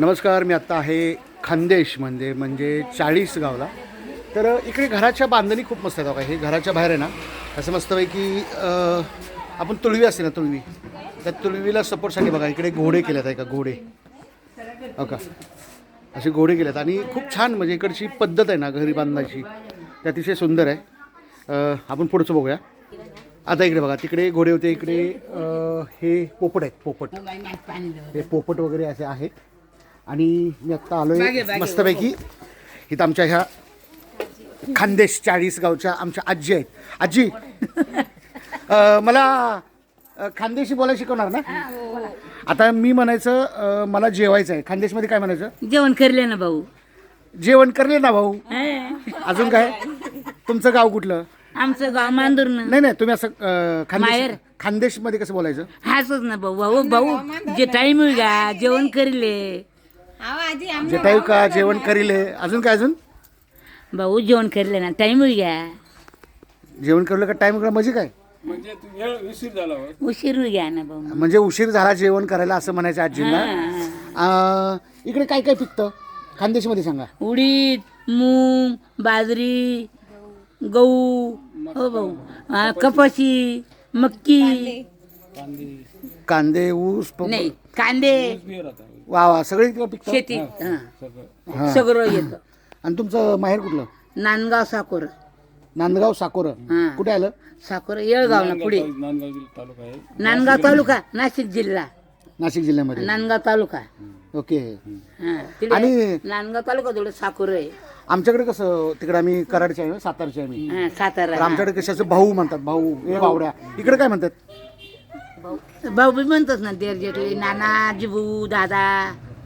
नमस्कार मी आत्ता आहे खानदेश म्हणजे म्हणजे चाळीस गावला. तर इकडे घराच्या बांधणी खूप मस्त आहेत बघा. हे घराच्या बाहेर आहे ना असं मस्तपैकी आपण तुळवी असते ना तुळवी? त्या तुळवीला सपोर्टसाठी बघा इकडे घोडे केले आहेत का घोडे? हो का? असे घोडे केले आहेत आणि खूप छान म्हणजे इकडची पद्धत आहे ना घरी बांधण्याची. ती अतिशय सुंदर आहे. आपण पुढचं बघूया. आता इकडे बघा तिकडे घोडे होते इकडे हे पोपट आहेत पोपट. हे पोपट वगैरे असे आहेत. आणि मी आत्ता आलोय मस्तपैकी. इथं आमच्या ह्या खानदेश चाळीस गावच्या आमच्या आजी आहेत. आजी! अं, मला अं, खानदेशी बोलायला शिकवणार ना? आता मी म्हणायचं अं, मला जेवायचं आहे. खानदेशमध्ये काय म्हणायचं? जेवण करले ना भाऊ. जेवण करले ना भाऊ? हं. अजून काय? तुमचं गाव कुठलं? आमचं गाव मांदूर नाही नाही तुम्ही असं अं, खानदेश माहेर. खानदेशमध्ये कसं बोलायचं? हाच ना भाऊ. भाऊ भाऊ जे टाइम का? जेवण करले. जेटायू का जेवण करीले? अजून काय अजून? भाऊ जेवण करले ना. टाइम घ्या. जेवण करलं का? टाइम म्हणजे काय? म्हणजे विसर झाला. उशीर घ्या ना भाऊ. म्हणजे उशीर झाला जेवण करायला असं म्हणायचं आजींना? इकडे काय काय पिकतं? खानदेशमध्ये सांगा. उडीद मूग बाजरी गहू. हो भाऊ. कपाशी मक्की. कांदे. कांदे. ऊस नाही कांदे. वा वा सगळे इकडे पिकतं शेती हं. सगळं हा. सगळं येतं. आणि तुमचं माहेर कुठलं? नांदगाव साकोर. नांदगाव साकोर. हा. कुठे आलं? साकोर येळगाव ना पुढे. नांदगाव जिल्हा तालुका आहे. नांदगाव तालुका नाशिक जिल्हा. नाशिक जिल्ह्यामध्ये. नांदगाव तालुका. ओके. हा, तिकडे आणि- नांदगाव तालुका थोडं साकोर आहे. आमच्याकडे कसं तिकडे आम्ही कराडचे आहे सातारचे आहे मी हा, सातारा. तर आमच्याकडे कशाचं भाऊ म्हणतात भाऊ हे बावड्या इकडे काय म्हणतात? भाऊ बी म्हणतोच ना देर जेठले नाना जिबू दादा.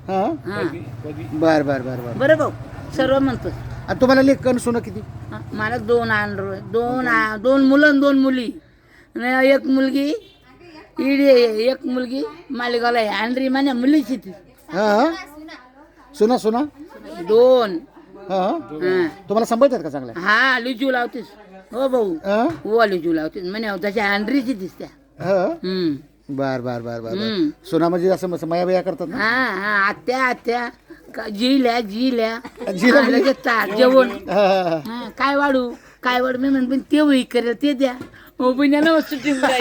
हा? हा. बर बर बर बर. बरं भाऊ सर्व म्हणतोच आणि तुम्हाला लेखन सोनं किती? हा, मला दोन आंड्रो दोन आ- दोन मुलं आणि दोन मुली. आणि एक मुलगी इडी आहे, एक मुलगी मालेगावला आहे. आंड्री मान्या मुलीची ती. हा सोना सोना? दोन. हा हा. तुम्हाला सांभाळतात का चांगल्या? हा लिजू लावतीस. हो भाऊ. हा? हो लिजू लावतीस. म्हणे तशी आंड्रीची दिसत्या. हा. हम्म बर बर बर बर बर. सोना म्हणजे असं मस्त माया बिया करतात ना? हा हा आत्या आत्या. का- जिल्या जिल्या. जिल्या. हा, ताट जेवण. हा, हा, हा. हा, काय वाढू? काय वाढू? मी म्हणते ते होई करेल ते द्या. हो पुण्याला सुट्टी अरे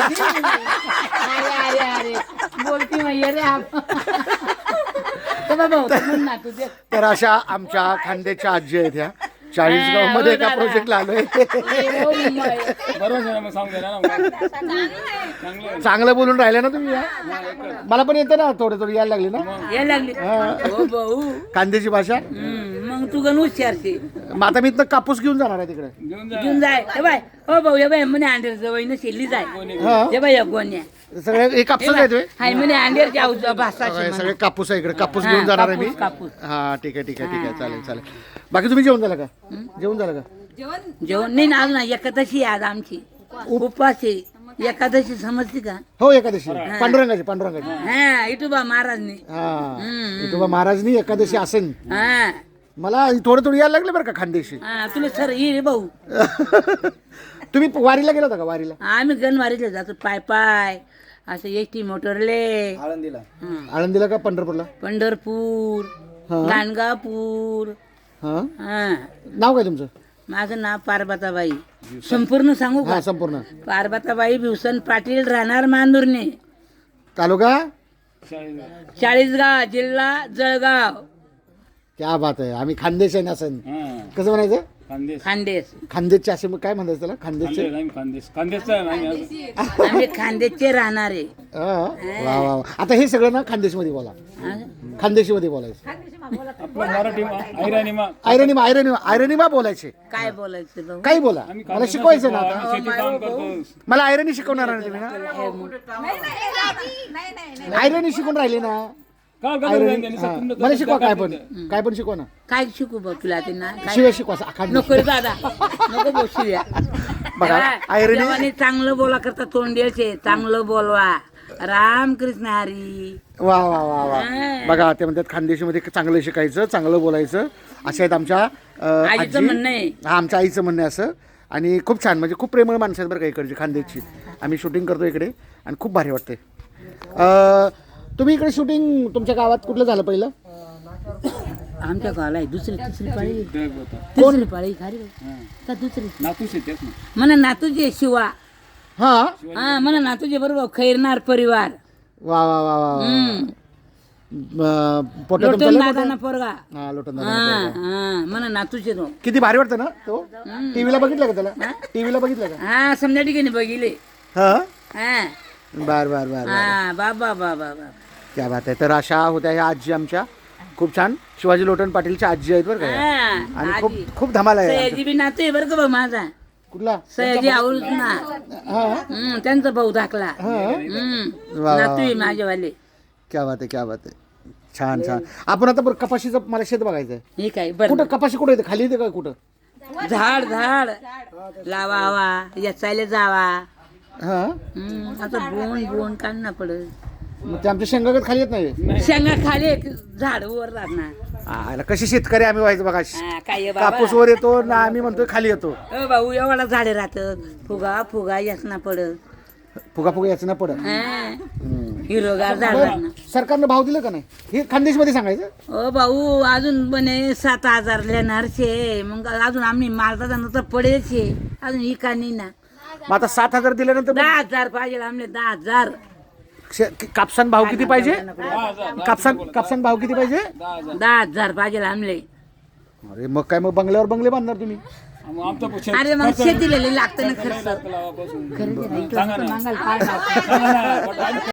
अरे अरे. बोलती मग ये रे आप. तर बाबा होतं म्हण ना तू दे. तर अशा आमच्या खांद्याच्या आजी आहेत ह्या. चाळीसगावमध्ये एका प्रोजेक्टला आलोय ए, हो, मुंबई. बरोबर सांगू ना. चांगलं आहे. चांगलं बोलून राहिले ना तुम्ही या? मला पण येतं ना थोडं थोडं यायला लागली ना? यायला लागली. हो. भाऊ. कांद्याची भाषा? हम्म, मग तू गण हुशारशी मग आता मी कापूस घेऊन जाणार आहे तिकडे. घेऊन जाय. हे बाय. हो भाऊ हे बाय म्हणे अंडेर जवळ शेली जाय. हा. हे बाय या गोण्या. सगळे हे? हाय? म्हणे भाषा सगळे सगळे कापूस आहे इकडे. कापूस घेऊन जाणार आहे मी. कापूस, कापूस. हा ठीक आहे ठीक आहे ठीक आहे. चालेल चालेल. बाकी तुम्ही जेवण झालं का? जेवण झालं का? जेवण? नाही ना आज ना एकादशी आहे आज आमची. उपवास आहे एकादशी समजते का? हो एकादशी. पांडुरंगाची पांडुरंगाची. हा इटुबा महाराजने. हा. विठोबा महाराजनी एकादशी असेल. हा. मला थोडं थोडं यायला लागले बरं का खानदेशी. हा तुला सर ये रे भाऊ. तुम्ही वारीला गेला होता का वारीला? आम्ही गणवारीला जातो पाय पाय. असं एस टी मोटरले. आळंदीला. आळंदीला का पंढरपूरला? पंढरपूर हा. गाणगापूर. हा. हा. नाव काय तुमचं? माझं नाव पार्वताबाई. संपूर्ण सांगू का? हा संपूर्ण. पार्वताबाई भिवसन पाटील राहणार मांदुरने तालुका. चाळीसगाव जिल्हा जळगाव. क्या बात आहे. आम्ही खानदेश आहे ना हा. कसं म्हणायचं? खानदेश. खानदेश. खानदेशचे असे मग काय म्हणायचं त्याला? खानदेशचे? खानदेश आम्ही खानदेश. खानदेशचा नाही आम्ही खानदेशचे राहणारे. हा? वा वा वा. आता हे सगळं ना खानदेशमध्ये बोला. हा? खानदेशीमध्ये बोलायचं. आपलं मराठी मा आयरणी आयरणी आयरणी मा बोलायचे. काय बोलायचं भाऊ काही बोला. आम्ही मला शिकवायचं ना आता. आम्ही शेती काम करतो. मला आयरणी शिकवणार ना तुम्ही ना? आयरणी शिकून राहिले ना? का हा. मला शिकवा काय पण. काय पण शिकवा ना. काय शिकू भाऊ तुला ते ना काय शिव्या शिकवा असं अखंड नको रे दादा. नको शिव्या बघा, देवाने चांगलं बोला करता तोंड्याचे चांगलं बोलवा. राम कृष्ण हरी. वा वा वा वा. हा. बघा ते म्हणतात खानदेशीमध्ये चांगलं शिकायचं चांगलं बोलायचं. असे आहेत आमच्या अं, आईचं आजी. म्हणणं आहे. हा आमच्या आईचं म्हणणं आहे असं. आणि खूप छान म्हणजे खूप प्रेमळ माणसं आहेत बरं का इकडची खानदेशची. आम्ही शूटिंग करतो इकडे आणि खूप भारी वाटते तुम्ही इकडे शूटिंग तुमच्या गावात कुठलं झालं पहिलं? आमच्या गावाला आहे दुसरी तिसरी पाळी. तिसरी पाळी खाली हा. का दुसरी. म्हणा नातूचे शिवा. हा? हा म्हणा नातूचे बरोबर. खैरनार परिवार. वा वा वा वा. अं, लय दादाना. पोरगा. हा लोटन हा दादा हा म्हणा नातूचे तो. किती भारी वाटतं ना तो? टीव्हीला बघितलं का त्याला? टीव्हीला बघितलं का? हा समजा ठिकाणी बघिले हा? हा. बर बर बर बर. हा बाबा बाबा बाबा. क्या बात आहे तर अशा होत्या ह्या आजी आमच्या. खूप छान. शिवाजी लोटन पाटीलच्या आजी आहेत बरं का. हा आणि आजी. खूप खूप धमाल आहे सयाजी बी नातू आहे बरं का भाऊ माझा. कुठला? सयाजी आवडूच ना. हा हम्म, त्यांचा भाऊ दाखला हा हम्म वा, वा. नातू आहे माझ्यावाले क्या बात आहे क्या बात आहे छान छान. आपण आता बरं कपाशीचं मला शेत बघायचं आहे हे काय बरं. कुठं? कपाशी कुठं येते? खाली येते का कुठं? झाड झाड. लावावा याचायला जावा. हा. हम्म, आता बोन बोन काढणं पडत मग ते आमच्या शेंगागत खाली येत नाही. शेंगा खाली एक झाड वर राहणार. आला कसे शेतकरी आम्ही व्हायचं बघा. हा, काय बाबा? कापूस वर येतो ना आम्ही म्हणतोय खाली येतो. अ भाऊ एवढा झाडे राहतात फुगा फुगा यासना पडत फुगा फुगा याचं ना पडत हा. हिरोगार झाड राहणार. सरकारनं भाव दिलं का नाही? हे खानदेशमध्ये सांगायचं? ओ भाऊ अजून बने सात हजार लेणार शे मग अजून आम्ही मालता तर पडेल शे अजून इकानी ना. मग आता सात हजार दिल्यानंतर दहा हजार पाहिजे आमले दहा हजार. शे- कापसान भाव किती पाहिजे कापसान कापसान भाव किती पाहिजे दहा हजार पाहिजे आमले अरे मग काय मग बंगल्यावर बंगले बांधणार तुम्ही आमचं अरे मग शेतीला लई लागतं ना खर्च लावापासून. खरं सांगा ना. मागायला काय लागतं? सांगा ना.